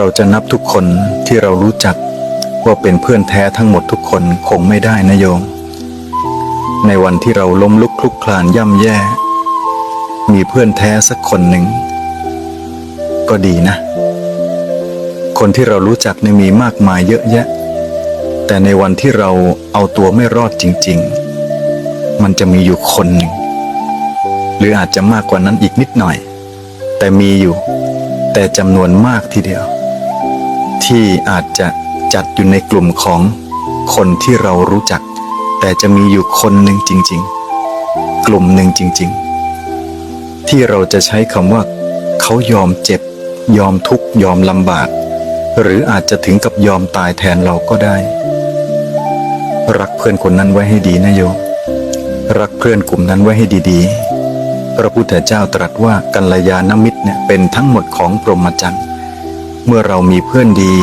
เราจะนับทุกคนที่เรารู้จักว่าเป็นเพื่อนแท้ทั้งหมดทุกคนคงไม่ได้นะโยม ในวันที่เราล้มลุกคลุกคลานย่ำแย่ มีเพื่อนแท้สักคนหนึ่ง ก็ดีนะ คนที่เรารู้จักเนี่ยมีมากมายเยอะแยะ แต่ในวันที่เราเอาตัวไม่รอดจริง ๆ มันจะมีอยู่คนหนึ่ง หรืออาจจะมากกว่านั้นอีกนิดหน่อย แต่มีอยู่ แต่จำนวนมากทีเดียว ที่อาจจะจัดอยู่ในกลุ่มของคนที่เรารู้จัก แต่จะมีอยู่คนหนึ่งจริง ๆ กลุ่มหนึ่งจริง ๆ ที่เราจะใช้คำว่า เขายอมเจ็บ ยอมทุกข์ยอมลำบาก หรืออาจจะถึงกับยอมตายแทนเราก็ได้ รักเพื่อนคนนั้นไว้ให้ดีนะโยมรักเพื่อนกลุ่มนั้นไว้ให้ดีๆ พระพุทธเจ้าตรัสว่ากัลยาณมิตรเนี่ยเป็นทั้งหมดของพรหมจรรย์ เมื่อเรามีเพื่อนดี